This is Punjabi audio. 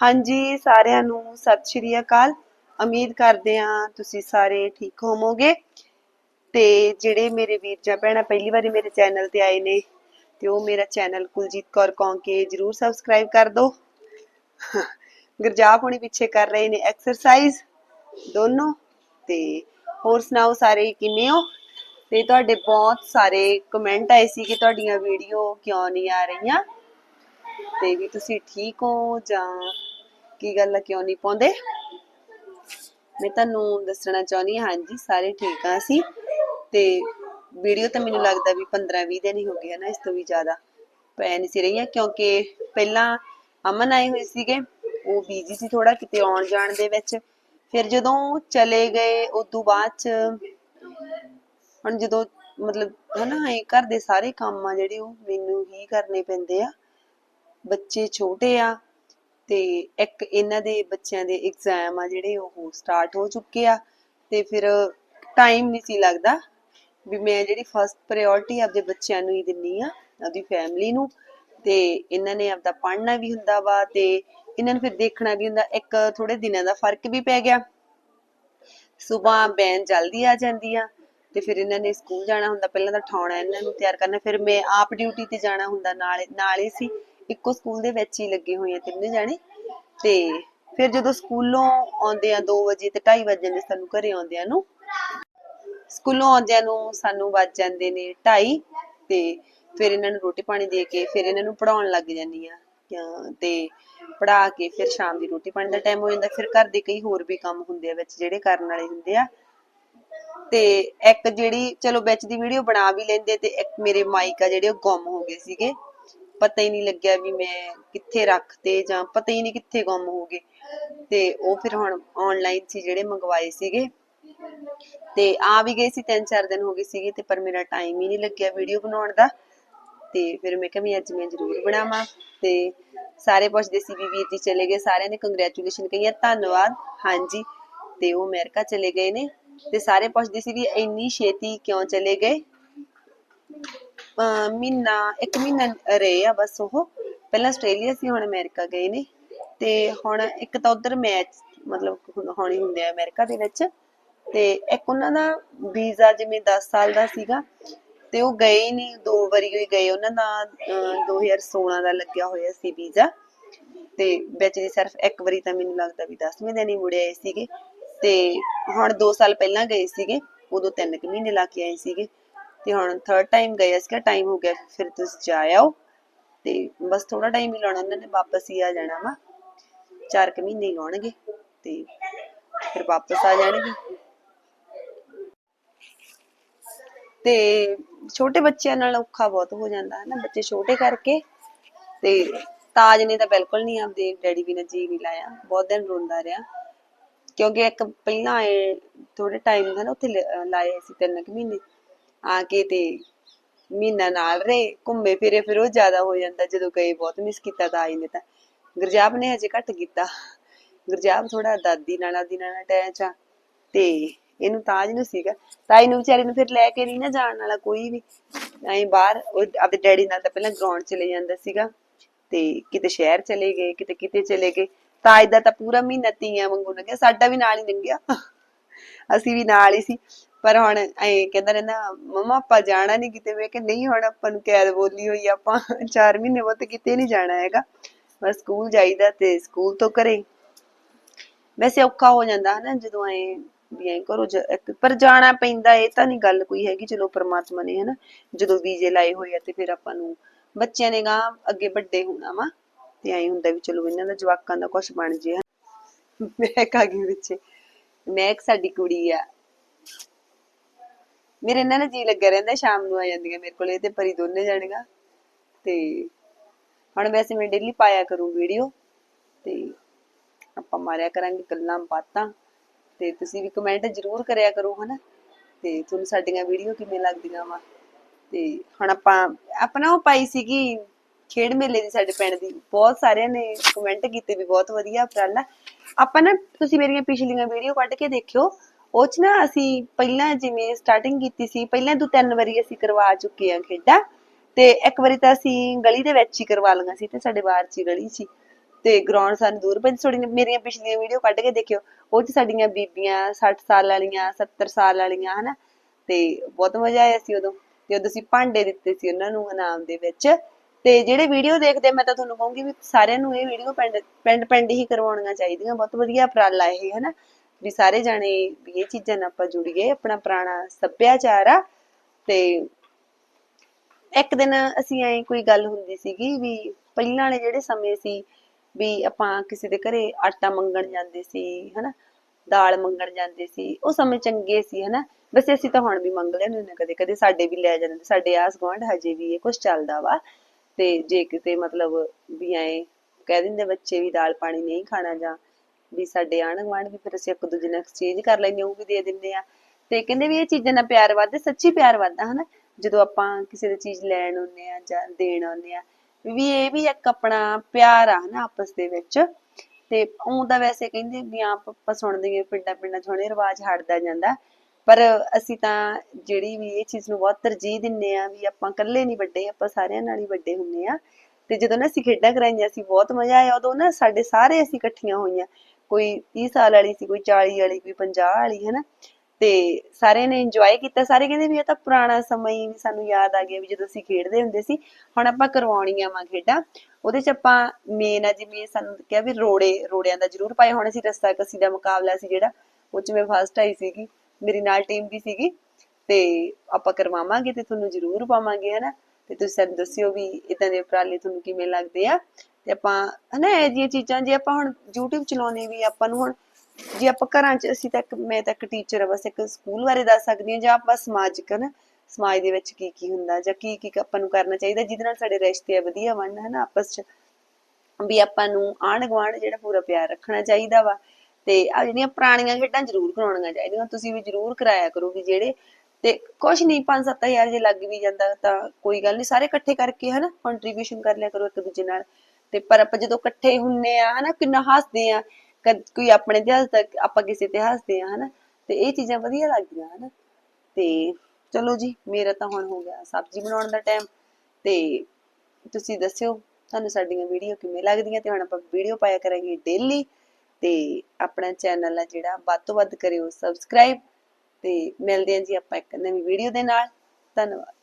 ਹਾਂਜੀ, ਸਾਰਿਆਂ ਨੂੰ ਸਤਿ ਸ਼੍ਰੀ ਅਕਾਲ। ਉਮੀਦ ਕਰਦੇ ਹਾਂ ਤੁਸੀਂ ਸਾਰੇ ਠੀਕ ਹੋਵੋਗੇ। ਤੇ ਜਿਹੜੇ ਮੇਰੇ ਵੀਰ ਜਾਂ ਭੈਣਾਂ ਪਹਿਲੀ ਵਾਰੀ ਮੇਰੇ ਚੈਨਲ ਤੇ ਆਏ ਨੇ, ਤੇ ਉਹ ਮੇਰਾ ਚੈਨਲ ਕੁਲਜੀਤ ਕੌਰ ਕੌਂਕੇ ਜਰੂਰ ਸਬਸਕ੍ਰਾਈਬ ਕਰ ਦਿਓ ਗੁਰਜਾਪ ਹੁਣੀ ਪਿੱਛੇ ਕਰ ਰਹੇ ਨੇ ਐਕਸਰਸਾਈਜ਼ ਦੋਨੋਂ। ਤੇ ਹੋਰ ਸੁਣਾਓ ਸਾਰੇ ਕਿਵੇਂ ਹੋ? ਤੇ ਤੁਹਾਡੇ ਬਹੁਤ ਸਾਰੇ ਕਮੈਂਟ ਆਏ ਸੀ ਕਿ ਤੁਹਾਡੀਆਂ ਵੀਡੀਓ ਕਿਉਂ ਨਹੀਂ ਆ ਰਹੀਆਂ? ਤੇ ਵੀ ਤੁਸੀਂ ਠੀਕ ਹੋ ਜਾਂ ਕੀ ਗੱਲ ਆ? ਕਿਉਂ ਨਹੀਂ ਪਾਉਂਦੇ? ਮੈਂ ਤੁਹਾਨੂੰ ਦੱਸਣਾ ਚਾਹੁੰਦੀ ਹਾਂ, ਹਾਂਜੀ, ਸਾਰੇ ਠੀਕ ਆ ਅਸੀਂ। ਤੇ ਵੀਡੀਓ ਤਾਂ ਮੈਨੂੰ ਲੱਗਦਾ ਵੀ 15 20 ਦਿਨ ਹੀ ਹੋ ਗਏ ਨਾ, ਇਸ ਤੋਂ ਵੀ ਜ਼ਿਆਦਾ ਪੈ ਨਹੀਂ ਸੀ ਰਹੀਆਂ, ਕਿਉਂਕਿ ਪਹਿਲਾਂ ਅਮਨ ਆਏ ਹੋਏ ਸੀਗੇ, ਉਹ ਬੀਜੀ ਸੀ ਥੋੜਾ ਕਿਤੇ ਆਉਣ ਜਾਣ ਦੇ ਵਿੱਚ। ਫਿਰ ਜਦੋਂ ਚਲੇ ਗਏ ਉਸ ਤੋਂ ਬਾਅਦ ਚ ਹੁਣ ਜਦੋਂ ਮਤਲਬ ਹਨਾ, ਇਹ ਘਰ ਦੇ ਸਾਰੇ ਕੰਮ ਆ ਜਿਹੜੇ, ਉਹ ਮੈਨੂੰ ਹੀ ਕਰਨੇ ਪੈਂਦੇ ਆ। ਬੱਚੇ ਛੋਟੇ ਆ ਤੇ ਇੱਕ ਇਹਨਾਂ ਦੇ ਬੱਚਿਆਂ ਦੇ ਐਗਜ਼ਾਮ ਆ ਜਿਹੜੇ ਉਹ ਸਟਾਰਟ ਹੋ ਚੁੱਕੇ ਆ ਤੇ ਫਿਰ ਟਾਈਮ ਨਹੀਂ ਸੀ ਲੱਗਦਾ ਵੀ ਮੈਂ ਜਿਹੜੀ ਫਸਟ ਪ੍ਰਾਇੋਰਟੀ ਆਪਦੇ ਬੱਚਿਆਂ ਨੂੰ ਹੀ ਦਿੰਨੀ ਆ, ਆਪਦੀ ਫੈਮਿਲੀ ਨੂੰ ਤੇ ਇਹਨਾਂ ਨੇ ਆਪਦਾ ਪੜ੍ਹਨਾ ਵੀ ਹੁੰਦਾ ਵਾ ਤੇ ਇਹਨਾਂ ਨੂੰ ਫਿਰ ਦੇਖਣਾ ਵੀ ਹੁੰਦਾ, ਇੱਕ ਥੋੜੇ ਦਿਨਾਂ ਦਾ ਫ਼ਰਕ ਵੀ ਪੈ ਗਿਆ। ਸਵੇਰ ਬੈਨ ਜਲਦੀ ਆ ਜਾਂਦੀ ਆ ਤੇ ਫਿਰ ਇਹਨਾਂ ਨੇ ਸਕੂਲ ਜਾਣਾ ਹੁੰਦਾ, ਪਹਿਲਾਂ ਤਾਂ ਠਾਉਣਾ ਇਹਨਾਂ ਨੂੰ ਤਿਆਰ ਕਰਨਾ, ਫਿਰ ਮੈਂ ਆਪ ਡਿਊਟੀ ਤੇ ਜਾਣਾ ਹੁੰਦਾ, ਨਾਲ ਨਾਲ ਹੀ ਸੀ, ਇੱਕੋ ਸਕੂਲ ਦੇ ਵਿੱਚ ਹੀ ਲੱਗੇ ਹੋਏ ਆ ਤਿੰਨੇ ਜਾਣੇ। ਤੇ ਫਿਰ ਜਦੋਂ ਸਕੂਲੋਂ ਆਉਂਦੇ ਆ 2 ਵਜੇ ਤੇ 2:30 ਵਜੇ ਜਾਂਦੇ ਸਾਨੂੰ ਘਰੇ ਆਉਂਦਿਆਂ ਨੂੰ, ਸਕੂਲੋਂ ਆਉਂਦਿਆਂ ਨੂੰ ਸਾਨੂੰ ਵੱਜ ਜਾਂਦੇ ਨੇ 2:30 ਤੇ ਫਿਰ ਇਹਨਾਂ ਨੂੰ ਰੋਟੀ ਪਾਣੀ ਦੇ ਕੇ ਫਿਰ ਇਹਨਾਂ ਨੂੰ ਪੜਾਉਣ ਲੱਗ ਜਾਂਦੀ ਆ ਤੇ ਪੜਾ ਕੇ ਫਿਰ ਸ਼ਾਮ ਦੀ ਰੋਟੀ ਪਾਣੀ ਦਾ ਟਾਈਮ ਹੋ ਜਾਂਦਾ, ਫਿਰ ਘਰ ਦੇ ਕਈ ਹੋਰ ਵੀ ਕੰਮ ਹੁੰਦੇ ਆ ਵਿੱਚ ਜਿਹੜੇ ਕਰਨ ਵਾਲੇ ਹੁੰਦੇ ਆ। ਤੇ ਇੱਕ ਜਿਹੜੀ, ਚਲੋ ਵਿੱਚ ਦੀ ਵੀਡੀਓ ਬਣਾ ਵੀ ਲੈਂਦੇ ਤੇ ਇੱਕ ਮੇਰੇ ਮਾਈਕ ਆ ਜਿਹੜੇ ਉਹ ਗੁੰਮ ਹੋ ਗਏ ਸੀਗੇ। ਪਤਾ ਹੀ ਨਹੀਂ ਲੱਗਿਆ ਵੀ ਮੈਂ ਕਿੱਥੇ ਰੱਖਤੇ ਜਾਂ ਪਤਾ ਹੀ ਨਹੀਂ ਕਿੱਥੇ ਗੁੰਮ ਹੋ ਗਏ। ਤੇ ਉਹ ਫਿਰ ਹੁਣ ਆਨਲਾਈਨ ਸੀ ਜਿਹੜੇ ਮੰਗਵਾਏ ਸੀਗੇ। ਤੇ ਆ ਵੀ ਗਏ ਸੀ, ਤਿੰਨ ਚਾਰ ਦਿਨ ਹੋ ਗਏ ਸੀਗੇ ਤੇ ਪਰ ਮੇਰਾ ਟਾਈਮ ਹੀ ਨਹੀਂ ਲੱਗਿਆ ਵੀਡੀਓ ਬਣਾਉਣ ਦਾ। ਤੇ ਫਿਰ ਮੈਂ ਕਿਹਾ ਵੀ ਅੱਜ ਮੈਂ ਜ਼ਰੂਰ ਬਣਾਵਾਂ। ਤੇ ਸਾਰੇ ਪੁੱਛਦੇ ਸੀ ਵੀ ਵੀਰ ਜੀ ਚਲੇ ਗਏ। ਸਾਰਿਆਂ ਨੇ ਕੰਗ੍ਰੈਚੁਲੇਸ਼ਨ ਕਹੀਆਂ, ਧੰਨਵਾਦ। ਹਾਂਜੀ, ਤੇ ਉਹ ਅਮਰੀਕਾ ਚਲੇ ਗਏ ਨੇ। ਤੇ ਸਾਰੇ ਪੁੱਛਦੇ ਸੀ ਵੀ ਇੰਨੀ ਛੇਤੀ ਕਿਉਂ ਚਲੇ ਗਏ? ਮਹੀਨਾ, ਇੱਕ ਮਹੀਨਾ ਰਹੇ ਆ ਬਸ ਉਹ। ਪਹਿਲਾਂ ਆਸਟ੍ਰੇਲੀਆ ਸੀ, ਹੁਣ ਅਮਰੀਕਾ ਗਏ ਨੇ। ਤੇ ਹੁਣ ਇੱਕ ਤਾਂ ਉਧਰ ਮੈਚ ਮਤਲਬ ਹੋਣੀ ਹੁੰਦੇ ਆ ਅਮਰੀਕਾ ਦੇ ਵਿੱਚ। ਤੇ ਇੱਕ ਉਹਨਾਂ ਦਾ ਵੀਜ਼ਾ ਜਿਵੇਂ 10 ਸਾਲ ਦਾ ਸੀਗਾ, ਤੇ ਉਹ ਗਏ ਹੀ ਨਹੀਂ। ਦੋ ਵਾਰੀ ਹੀ ਗਏ। ਉਹਨਾਂ ਦਾ, ਅਹ 2016 ਦਾ ਲੱਗਿਆ ਹੋਇਆ ਸੀ ਵੀਜ਼ਾ। ਤੇ ਵਿੱਚ ਦੀ ਸਿਰਫ ਇੱਕ ਵਾਰੀ ਤਾਂ ਮੈਨੂੰ ਲੱਗਦਾ ਵੀ 10ਵੇਂ ਦਿਨ ਹੀ ਮੁੜੇ ਆਏ ਸੀਗੇ। ਤੇ ਹੁਣ 2 ਸਾਲ ਪਹਿਲਾਂ ਗਏ ਸੀਗੇ। ਉਦੋਂ 3 ਕੁ ਮਹੀਨੇ ਲਾ ਕੇ ਆਏ ਸੀਗੇ। ਤੇ ਹੁਣ ਥਰਡ ਟਾਈਮ ਗਏ ਸੀਗਾ ਟਾਈਮ ਹੋ ਗਿਆ, ਫਿਰ ਤੁਸੀਂ ਜਾ ਆਓ। ਤੇ ਬਸ ਥੋੜਾ ਟਾਈਮ ਹੀ ਲਾਉਣਾ ਉਹਨਾਂ ਨੇ ਵਾਪਸ ਹੀ ਆ ਜਾਣਾ ਵਾ। ਚਾਰ ਮਹੀਨੇ ਲਾਉਣਗੇ, ਤੇ ਫਿਰ ਵਾਪਸ ਆ ਜਾਣਗੇ। ਤੇ ਛੋਟੇ ਬੱਚਿਆਂ ਨਾਲ ਔਖਾ ਬਹੁਤ ਹੋ ਜਾਂਦਾ ਹੈ ਨਾ ਬੱਚੇ ਛੋਟੇ ਕਰਕੇ। ਤੇ ਤਾਜ ਨੇ ਤਾਂ ਬਿਲਕੁਲ ਨਹੀਂ ਆਪਦੇ ਡੈਡੀ ਬਿਨਾਂ ਜੀ ਨਹੀਂ ਲਾਇਆ, ਬਹੁਤ ਦਿਨ ਰੋਂਦਾ ਰਿਹਾ। ਕਿਉਂਕਿ ਇੱਕ ਪਹਿਲਾਂ ਥੋੜੇ ਟਾਈਮ ਦਾ ਨਾ ਉੱਥੇ ਲਾਏ ਸੀ ਤਿੰਨ ਕੁ ਮਹੀਨੇ। ਆ ਕੇ ਤੇ ਮਹੀਨਾ ਨਾਲ ਰਹੇ, ਘੁੰਮੇ ਫਿਰੇ, ਫਿਰ ਉਹ ਜ਼ਿਆਦਾ ਹੋ ਜਾਂਦਾ, ਜਦੋਂ ਗਏ ਬਹੁਤ ਮਿਸ ਕੀਤਾ ਤਾਂ ਆਈ ਨੇ ਤਾਂ। ਗੁਰਜਾਬ ਨੇ ਹਜੇ ਘੱਟ ਕੀਤਾ। ਗੁਰਜਾਬ ਥੋੜਾ ਦਾਦੀ ਨਾਲ ਆਦੀ ਨਾਲ ਅਟੈਚ ਆ ਤੇ ਇਹਨੂੰ ਤਾਜ ਨੂੰ ਸੀਗਾ। ਤਾਈ ਨੂੰ ਵਿਚਾਰੀ ਨੂੰ ਫਿਰ ਲੈ ਕੇ ਨਹੀਂ ਨਾ ਜਾਣ ਵਾਲਾ ਕੋਈ ਵੀ। ਐਂ ਬਾਹਰ, ਉਹ ਆਪਦੇ ਡੈਡੀ ਨਾਲ ਤਾਂ ਪਹਿਲਾਂ ਗਰਾਊਂਡ ਚਲੇ ਜਾਂਦਾ ਸੀਗਾ ਤੇ ਕਿਤੇ ਸ਼ਹਿਰ ਚਲੇ ਗਏ, ਕਿਤੇ ਕਿਤੇ ਚਲੇ ਗਏ। ਤਾਜ ਦਾ ਤਾਂ ਪੂਰਾ ਮਹੀਨਾ ਤੀਆਂ ਵਾਂਗੂ ਲੰਘਿਆ, ਸਾਡਾ ਵੀ ਨਾਲ ਹੀ ਲੰਘਿਆ। ਅਸੀਂ ਵੀ ਨਾਲ ਹੀ ਸੀ। ਪਰ ਹੁਣ ਐ ਕਹਿੰਦਾ ਰਹਿੰਦਾ ਮਮਾ ਆਪਾਂ ਜਾਣਾ ਨਹੀਂ ਕਿਤੇ, ਮੈਂ ਕਿ ਨਹੀਂ ਹੁਣ ਆਪਾਂ ਨੂੰ ਕੈਦ ਬੋਲੀ ਹੋਈ ਆਪਾਂ 4 ਮਹੀਨੇ ਬਾਅਦ ਕਿਤੇ ਨਹੀਂ ਜਾਣਾ ਹੈਗਾ। ਬਸ ਸਕੂਲ ਜਾਈਦਾ ਤੇ ਸਕੂਲ ਤੋਂ ਘਰੇ। ਵੈਸੇ ਔਖਾ ਹੋ ਜਾਂਦਾ ਹੈ ਨਾ ਜਦੋਂ ਐ ਵੀ ਐ ਕਰੋ ਪਰ ਜਾਣਾ ਪੈਂਦਾ, ਇਹ ਤਾਂ ਨਹੀਂ ਗੱਲ ਕੋਈ ਹੈਗੀ ਚਲੋ ਪ੍ਰਮਾਤਮਾ ਨੇ ਹਨਾ, ਜਦੋਂ ਵੀਜ਼ੇ ਲਾਏ ਹੋਏ ਆ ਤੇ ਫਿਰ ਆਪਾਂ ਨੂੰ ਬੱਚਿਆਂ ਨੇ ਗਾ ਅੱਗੇ ਵੱਡੇ ਹੋਣਾ ਵਾ, ਤੇ ਐ ਹੁੰਦਾ ਵੀ ਚਲੋ ਇਹਨਾਂ ਦਾ ਜਵਾਕਾਂ ਦਾ ਕੁਝ ਬਣ ਜੇ ਮੈਂ ਕਾ ਗਈ ਵਿੱਚ ਮੈਂ ਇੱਕ ਸਾਡੀ ਕੁੜੀ ਆ ਮੇਰੇ ਇਹਨਾਂ ਨਾਲ ਜੀ ਲੱਗਾ ਰਹਿੰਦਾ, ਸ਼ਾਮ ਨੂੰ ਆ ਜਾਂਦੀਆਂ ਮੇਰੇ ਕੋਲੇ ਤੇ ਪਰੀ ਦੋਨੇ ਜਾਣੀਆਂ। ਤੇ ਹੁਣ ਵੈਸੇ ਮੈਂ ਡੇਲੀ ਪਾਇਆ ਕਰੂੰ ਵੀਡੀਓ ਤੇ ਆਪਾਂ ਮਾਰਿਆ ਕਰਾਂਗੇ ਗੱਲਾਂ, ਬਾਤਾਂ। ਤੇ ਤੁਸੀਂ ਵੀ ਕਮੈਂਟ ਜ਼ਰੂਰ ਕਰਿਆ ਕਰੋ, ਹਨਾ? ਤੇ ਤੁਹਾਨੂੰ ਸਾਡੀਆਂ ਵੀਡੀਓ ਕਿਵੇਂ ਲੱਗਦੀਆਂ ਵਾ? ਤੇ ਹੁਣ ਆਪਾਂ, ਆਪਣਾ ਉਹ ਪਾਈ ਸੀਗੀ, ਖੇਡ ਮੇਲੇ ਦੀ ਸਾਡੇ ਪਿੰਡ ਦੀ। ਬਹੁਤ ਸਾਰਿਆਂ ਨੇ ਕਮੈਂਟ ਕੀਤੇ ਵੀ ਬਹੁਤ ਵਧੀਆ, ਉਪਰਾਲਾ। ਆਪਾਂ ਨਾ, ਤੁਸੀਂ ਮੇਰੀਆਂ ਪਿਛਲੀਆਂ ਵੀਡੀਓ ਕੱਢ ਕੇ ਦੇਖਿਓ। ਉਹ ਚ ਨਾ ਅਸੀਂ ਪਹਿਲਾਂ ਜਿਵੇਂ ਸਟਾਰਟਿੰਗ ਕੀਤੀ ਸੀ, ਪਹਿਲਾਂ ਤੋਂ ਤਿੰਨ ਵਾਰੀ ਅਸੀਂ ਕਰਵਾ ਚੁੱਕੇ ਆ ਖੇਡਾਂ, ਤੇ ਇੱਕ ਵਾਰੀ ਤਾਂ ਅਸੀਂ ਗਲੀ ਦੇ ਵਿੱਚ ਹੀ ਕਰਵਾ ਲਈਆਂ ਸੀ ਤੇ ਸਾਡੇ ਬਾਹਰ ਚ ਗਲੀ ਸੀ ਤੇ ਗਰਾਊਂਡ ਸਾਨੂੰ ਦੂਰ ਪੈਂਦੀ ਥੋੜੀ ਮੇਰੀਆਂ ਪਿਛਲੀਆਂ ਵੀਡੀਓ ਕੱਢ ਕੇ ਦੇਖਿਓ, ਉਹ ਚ ਸਾਡੀਆਂ ਬੀਬੀਆਂ 60 ਸਾਲ ਵਾਲੀਆਂ 70 ਸਾਲ ਵਾਲੀਆਂ, ਹਨਾ? ਤੇ ਬਹੁਤ ਮਜ਼ਾ ਆਇਆ ਸੀ ਉਦੋਂ ਤੇ ਉਦੋਂ ਅਸੀਂ ਭਾਂਡੇ ਦਿੱਤੇ ਸੀ ਉਹਨਾਂ ਨੂੰ ਇਨਾਮ ਦੇ ਵਿੱਚ। ਤੇ ਜਿਹੜੇ ਵੀਡੀਓ ਦੇਖਦੇ ਮੈਂ ਤਾਂ ਤੁਹਾਨੂੰ ਕਹੂੰਗੀ ਵੀ ਸਾਰਿਆਂ ਨੂੰ ਇਹ ਵੀਡੀਓ ਪਿੰਡ ਪਿੰਡ ਪਿੰਡ ਹੀ ਕਰਵਾਉਣੀਆਂ ਚਾਹੀਦੀਆਂ, ਬਹੁਤ ਵਧੀਆ ਉਪਰਾਲਾ ਇਹ, ਹਨਾ? ਵੀ ਸਾਰੇ ਜਾਣੇ ਇਹ ਚੀਜ਼ਾਂ ਨਾਲ ਆਪਾਂ ਜੁੜੀਏ ਆਪਣਾ ਪੁਰਾਣਾ ਸੱਭਿਆਚਾਰ ਆ। ਤੇ ਇੱਕ ਦਿਨ ਅਸੀਂ ਐ ਕੋਈ ਗੱਲ ਹੁੰਦੀ ਸੀਗੀ ਵੀ ਪਹਿਲਾਂ ਵਾਲੇ ਜਿਹੜੇ ਸਮੇਂ ਸੀ ਵੀ ਆਪਾਂ ਕਿਸੇ ਦੇ ਘਰੇ ਆਟਾ ਮੰਗਣ ਜਾਂਦੇ ਸੀ, ਹਨਾ? ਦਾਲ ਮੰਗਣ ਜਾਂਦੇ ਸੀ, ਉਹ ਸਮੇਂ ਚੰਗੇ ਸੀ, ਹਨਾ? ਵੈਸੇ ਅਸੀਂ ਤਾਂ ਹੁਣ ਵੀ ਮੰਗ ਲੈਂਦੇ ਹੁੰਦੇ ਕਦੇ ਕਦੇ ਸਾਡੇ ਵੀ ਲੈ ਜਾਂਦੇ ਸਾਡੇ ਆਸ ਗੁਆਂਢ ਹਜੇ ਵੀ ਇਹ ਕੁਝ ਚੱਲਦਾ ਵਾ। ਤੇ ਜੇ ਕਿਤੇ ਮਤਲਬ ਵੀ ਐ ਕਹਿ ਦਿੰਦੇ ਬੱਚੇ ਵੀ ਦਾਲ ਪਾਣੀ ਨਹੀਂ ਖਾਣਾ ਜਾਂ ਵੀ ਸਾਡੇ ਆਂਢ ਗੁਆਂਢ ਵੀ ਫਿਰ ਅਸੀਂ ਇੱਕ ਦੂਜੇ ਨਾਲ ਐਕਸਚੇਂਜ ਕਰ ਲੈਂਦੇ ਉਹ ਵੀ ਦੇ ਦਿੰਦੇ ਆ। ਤੇ ਕਹਿੰਦੇ ਵੀ ਇਹ ਚੀਜ਼ਾਂ ਨਾਲ ਪਿਆਰ ਵੱਧਦਾ, ਸੱਚੀ ਪਿਆਰ ਵੱਧਦਾ, ਹਨਾ? ਜਦੋਂ ਆਪਾਂ ਕਿਸੇ ਦੀ ਚੀਜ਼ ਲੈਣ ਆਉਂਦੇ ਆ ਜਾਂ ਦੇਣ ਆਉਂਦੇ ਆ ਵੀ ਇਹ ਵੀ ਇੱਕ ਆਪਣਾ ਪਿਆਰ ਆ, ਹਨਾ, ਆਪਸ ਦੇ ਵਿੱਚ। ਤੇ ਉਹ ਤਾਂ ਵੈਸੇ ਕਹਿੰਦੇ ਵੀ ਆਪ ਆਪਾਂ ਸੁਣਦੇ ਹਾਂ ਪਿੰਡਾਂ ਪਿੰਡਾਂ 'ਚ ਰਿਵਾਜ ਹਟਦਾ ਜਾਂਦਾ। ਪਰ ਅਸੀਂ ਤਾਂ ਜਿਹੜੀ ਵੀ ਇਹ ਚੀਜ਼ ਨੂੰ ਬਹੁਤ ਤਰਜੀਹ ਦਿੰਨੇ ਆ ਵੀ ਆਪਾਂ ਇਕੱਲੇ ਨਹੀਂ ਵੱਡੇ, ਆਪਾਂ ਸਾਰਿਆਂ ਨਾਲ ਹੀ ਵੱਡੇ ਹੁੰਨੇ ਆ ਤੇ ਜਦੋਂ ਨਾ ਅਸੀਂ ਖੇਡਾਂ ਕਰਾਈਆਂ ਸੀ ਬਹੁਤ ਮਜ਼ਾ ਆਇਆ, ਉਦੋਂ ਨਾ ਸਾਡੇ ਸਾਰੇ ਅਸੀਂ ਇਕੱਠੀਆਂ ਹੋਈਆਂ। ਕੋਈ 30 ਸਾਲ ਵਾਲੀ ਸੀ, ਕੋਈ 40 ਵਾਲੀ, ਕੋਈ 50 ਵਾਲੀ, ਹਨਾ? ਤੇ ਸਾਰਿਆਂ ਨੇ ਇੰਜੋਏ ਕੀਤਾ। ਸਾਰੇ ਕਹਿੰਦੇ ਵੀ ਇਹ ਤਾਂ ਪੁਰਾਣਾ ਸਮਾਂ ਹੀ ਸਾਨੂੰ ਯਾਦ ਆ ਗਿਆ ਵੀ ਜਦੋਂ ਅਸੀਂ ਖੇਡਦੇ ਹੁੰਦੇ ਸੀ। ਹੁਣ ਆਪਾਂ ਕਰਵਾਉਣੀਆਂ ਵਾ ਖੇਡਾਂ। ਉਹਦੇ ਚ ਆਪਾਂ ਮੇਨ ਆ ਜਿਵੇਂ ਸਾਨੂੰ ਕਿਹਾ ਵੀ ਰੋੜੇ, ਰੋੜਿਆਂ ਦਾ ਜ਼ਰੂਰ ਪਾਏ ਹੁਣ ਅਸੀਂ ਰਸਤਾ ਕਸੀ ਦਾ ਮੁਕਾਬਲਾ ਸੀ ਜਿਹੜਾ, ਉਹ ਚ ਮੈਂ ਫਸਟ ਆਈ ਸੀਗੀ। ਮੇਰੀ ਨਾਲ ਟੀਮ ਵੀ ਸੀਗੀ। ਤੇ ਆਪਾਂ ਕਰਵਾਵਾਂਗੇ ਤੇ ਤੁਹਾਨੂੰ ਜ਼ਰੂਰ ਪਾਵਾਂਗੇ, ਹਨਾ? ਤੇ ਤੁਸੀਂ ਸਾਨੂੰ ਦੱਸਿਓ ਵੀ ਇਦਾਂ ਦੇ ਉਪਰਾਲੇ ਤੁਹਾਨੂੰ ਕਿਵੇਂ ਲੱਗਦੇ ਆ। ਤੇ ਆਪਾਂ ਹਨਾ ਇਹ ਜਿਹੀਆਂ ਚੀਜ਼ਾਂ ਜੇ ਆਪਾਂ ਹੁਣ YouTube ਚਲਾਉਣੇ ਵੀ ਆਪਾਂ ਨੂੰ ਹੁਣ, ਜੇ ਆਪਾਂ ਘਰਾਂ 'ਚ ਅਸੀਂ ਤਾਂ ਇੱਕ, ਮੈਂ ਤਾਂ ਇੱਕ ਟੀਚਰ ਆ, ਬਸ ਇੱਕ ਸਕੂਲ ਬਾਰੇ ਦੱਸ ਸਕਦੀ ਹਾਂ ਜਾਂ ਆਪਾਂ ਸਮਾਜਿਕ ਹਨਾ ਸਮਾਜ ਦੇ ਵਿੱਚ ਕੀ ਕੀ ਹੁੰਦਾ ਜਾਂ ਕੀ ਕੀ, ਆਪਾਂ ਨੂੰ ਕਰਨਾ ਚਾਹੀਦਾ ਜਿਹਦੇ ਨਾਲ ਸਾਡੇ ਰਿਸ਼ਤੇ ਆ ਵਧੀਆ ਬਣਨ ਹਨਾ ਆਪਸ 'ਚ, ਵੀ ਆਪਾਂ ਨੂੰ ਆਂਢ ਗੁਆਂਢ ਜਿਹੜਾ ਪੂਰਾ ਪਿਆਰ ਰੱਖਣਾ ਚਾਹੀਦਾ ਵਾ ਤੇ ਆ ਜਿਹੜੀਆਂ ਪੁਰਾਣੀਆਂ ਖੇਡਾਂ ਜ਼ਰੂਰ ਕਰਾਉਣੀਆਂ ਚਾਹੀਦੀਆਂ, ਤੁਸੀਂ ਵੀ ਜ਼ਰੂਰ ਕਰਾਇਆ ਕਰੋ ਵੀ ਜਿਹੜੇ, ਤੇ ਕੁਛ ਨਹੀਂ 5-7000 ਜੇ ਲੱਗ ਵੀ ਜਾਂਦਾ ਤਾਂ ਕੋਈ ਗੱਲ ਨਹੀਂ, ਸਾਰੇ ਇਕੱਠੇ ਕਰਕੇ ਹਨਾ ਕੰਟਰੀਬਿਊਸ਼ਨ ਕਰ ਲਿਆ ਕਰੋ ਇੱਕ ਦੂਜੇ ਨਾਲ। ਤੇ ਪਰ ਆਪਾਂ ਜਦੋਂ ਇਕੱਠੇ ਹੁੰਨੇ ਆ, ਹਨਾ, ਕਿੰਨਾ ਹੱਸਦੇ ਆ ਕੋਈ ਆਪਣੇ ਇਤਿਹਾਸ ਦਾ, ਆਪਾਂ ਕਿਸੇ ਤੇ ਹੱਸਦੇ ਆ, ਹਨਾ, ਤੇ ਇਹ ਚੀਜ਼ਾਂ ਵਧੀਆ ਲੱਗਦੀਆਂ, ਹਨਾ। ਤੇ ਚਲੋ ਜੀ, ਮੇਰਾ ਤਾਂ ਹੁਣ ਹੋ ਗਿਆ ਸਬਜ਼ੀ ਬਣਾਉਣ ਦਾ ਟਾਈਮ, ਤੇ ਤੁਸੀਂ ਦੱਸਿਓ ਤੁਹਾਨੂੰ ਸਾਡੀਆਂ ਵੀਡੀਓ ਕਿਵੇਂ ਲੱਗਦੀਆਂ, ਤੇ ਹੁਣ ਆਪਾਂ ਵੀਡੀਓ ਪਾਇਆ ਕਰਾਂਗੇ ਡੇਲੀ ਤੇ ਆਪਣਾ ਚੈਨਲ ਆ ਜਿਹੜਾ ਵੱਧ ਤੋਂ ਵੱਧ ਕਰਿਓ ਸਬਸਕ੍ਰਾਈਬ ਤੇ ਮਿਲਦੇ ਹਾਂ ਜੀ ਆਪਾਂ ਇੱਕ ਨਵੀਂ ਵੀਡੀਓ ਦੇ ਨਾਲ। ਧੰਨਵਾਦ।